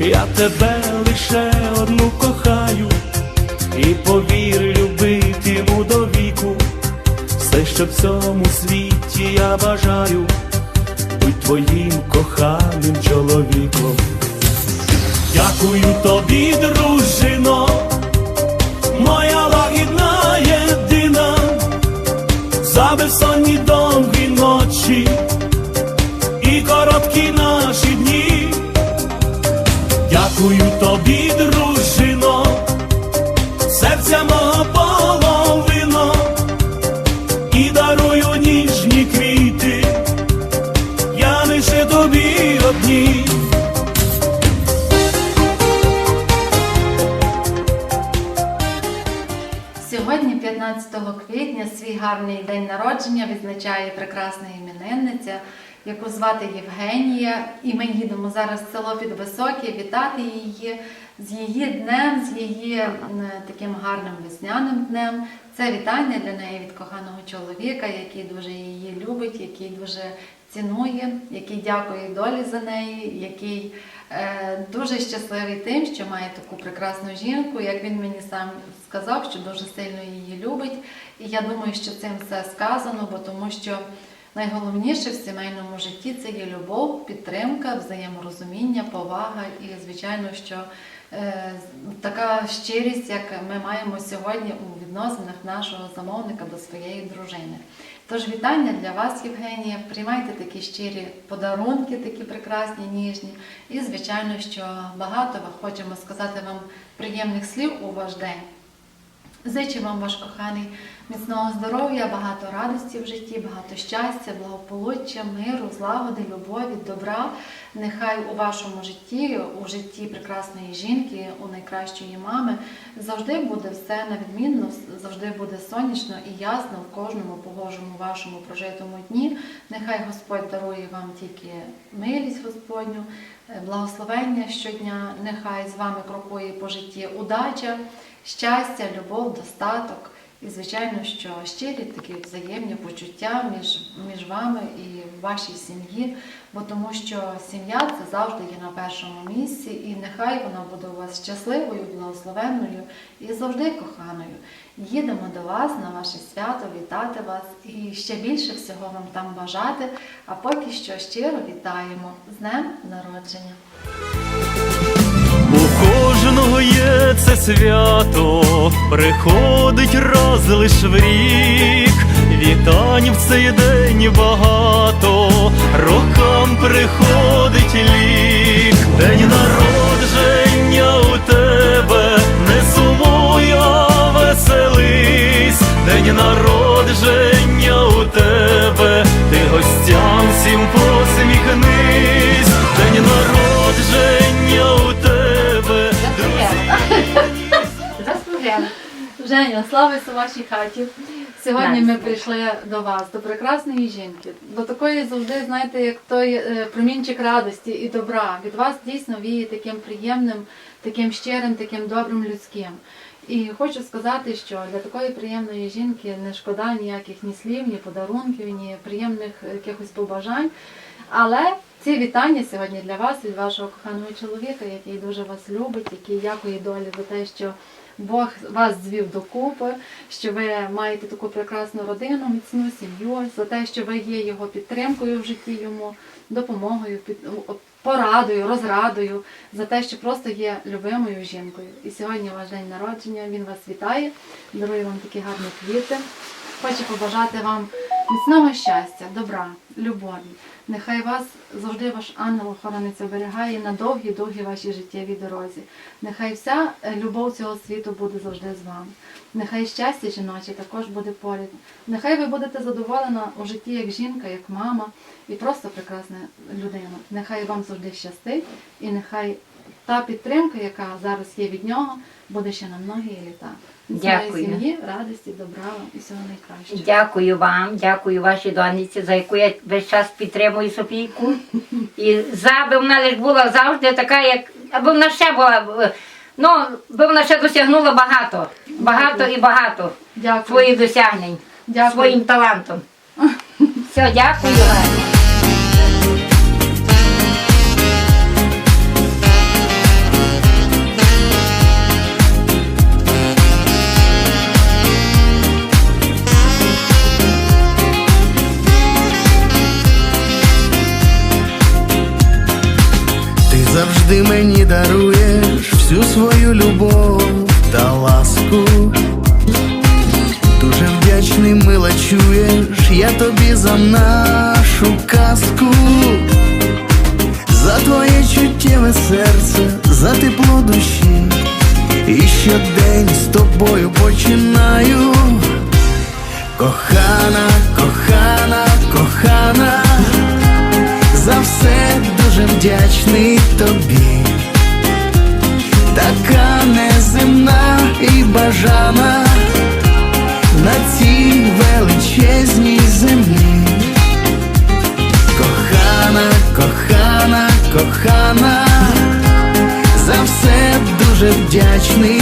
Я тебе лише одну кохаю, і повір, любитиму до віку. Все, що в цьому світі я бажаю, будь твоїм коханим чоловіком. Дякую тобі, дружино, моя лагідна єдина, за безсонні довгі ночі. І короткі наші Дякую тобі, дружино, серця мого половино, і дарую ніжні квіти, я лише тобі одній. Сьогодні, 15 квітня, свій гарний день народження відзначає прекрасна іменинниця, яку звати Євгенія. І ми їдемо зараз в село Підвисоке вітати її з її днем, з її таким гарним весняним днем. Це вітання для неї від коханого чоловіка, який дуже її любить, який дуже цінує, який дякує долі за неї, який е, дуже щасливий тим, що має таку прекрасну жінку, як він мені сам сказав, що дуже сильно її любить. І я думаю, що цим все сказано, бо тому що найголовніше в сімейному житті це є любов, підтримка, взаєморозуміння, повага і, звичайно, що е, така щирість, як ми маємо сьогодні у відносинах нашого замовника до своєї дружини. Тож вітання для вас, Євгенія. Приймайте такі щирі подарунки, такі прекрасні, ніжні. І, звичайно, що багато хочемо сказати вам приємних слів у ваш день. Зичу вам, ваш коханий, міцного здоров'я, багато радості в житті, багато щастя, благополуччя, миру, злагоди, любові, добра. Нехай у вашому житті, у житті прекрасної жінки, у найкращої мами завжди буде все на відмінно, завжди буде сонячно і ясно в кожному погожому вашому прожитому дні. Нехай Господь дарує вам тільки милість Господню, е, благословення щодня. Нехай з вами крокує по житті удача щастя, любов, достаток. І, звичайно, що щирі такі взаємні почуття між, між вами і вашій сім'ї, бо тому що сім'я це завжди є на першому місці, і нехай вона буде у вас щасливою, благословенною і завжди коханою. Їдемо до вас на ваше свято, вітати вас і ще більше всього вам там бажати. А поки що щиро вітаємо з днем народження. Свято, приходить раз лиш в рік. Вітань в цей день багато, рокам приходить лік. День народження у тебе, не сумуй, а веселись. День народження у тебе, Женя, слава у вашій хаті. Сьогодні ми прийшли до вас, до прекрасної жінки, до такої завжди, знаєте, як той е, промінчик радості і добра. Від вас дійсно віє таким приємним, таким щирим, таким добрим людським. І хочу сказати, що для такої приємної жінки не шкода ніяких ні слів, ні подарунків, ні приємних якихось побажань. Але ці вітання сьогодні для вас від вашого коханого чоловіка, який дуже вас любить, який дякує долі за те, що Бог вас звів докупи, що ви маєте таку прекрасну родину, міцну сім'ю, за те, що ви є його підтримкою в житті йому, допомогою, порадою, розрадою, за те, що просто є любимою жінкою. І сьогодні ваш день народження, він вас вітає, дарує вам такі гарні квіти. Хочу побажати вам міцного щастя, добра, любові. Нехай вас завжди ваш ангел-охоронець оберігає на довгі-довгі вашій життєвій дорозі. Нехай вся е, любов цього світу буде завжди з вами. Нехай щастя жіноче також буде поряд. Нехай ви будете задоволена у житті як жінка, як мама і просто прекрасна людина. Нехай вам завжди щастить, і нехай та підтримка, яка зараз є від нього, буде ще на многі літа. Дякую. сім'ї, радості, добра вам і всього найкращого. Дякую вам, дякую вашій доньці, за яку я весь час підтримую Софійку. І за би вона лиш була завжди така, як аби вона ще була. Ну, би вона ще досягнула багато, багато і багато Дякую. своїх досягнень, Дякую. своїм талантом. Все, дякую завжди мені даруєш всю свою любов та ласку. Дуже вдячний, мила, чуєш, я тобі за нашу казку, за твоє чуттєве серце, за тепло душі, і щодень з тобою починаю. Кохана, кохана, кохана, за все дуже вдячний тобі, така неземна і бажана на цій величезній землі. Кохана, кохана, кохана, за все дуже вдячний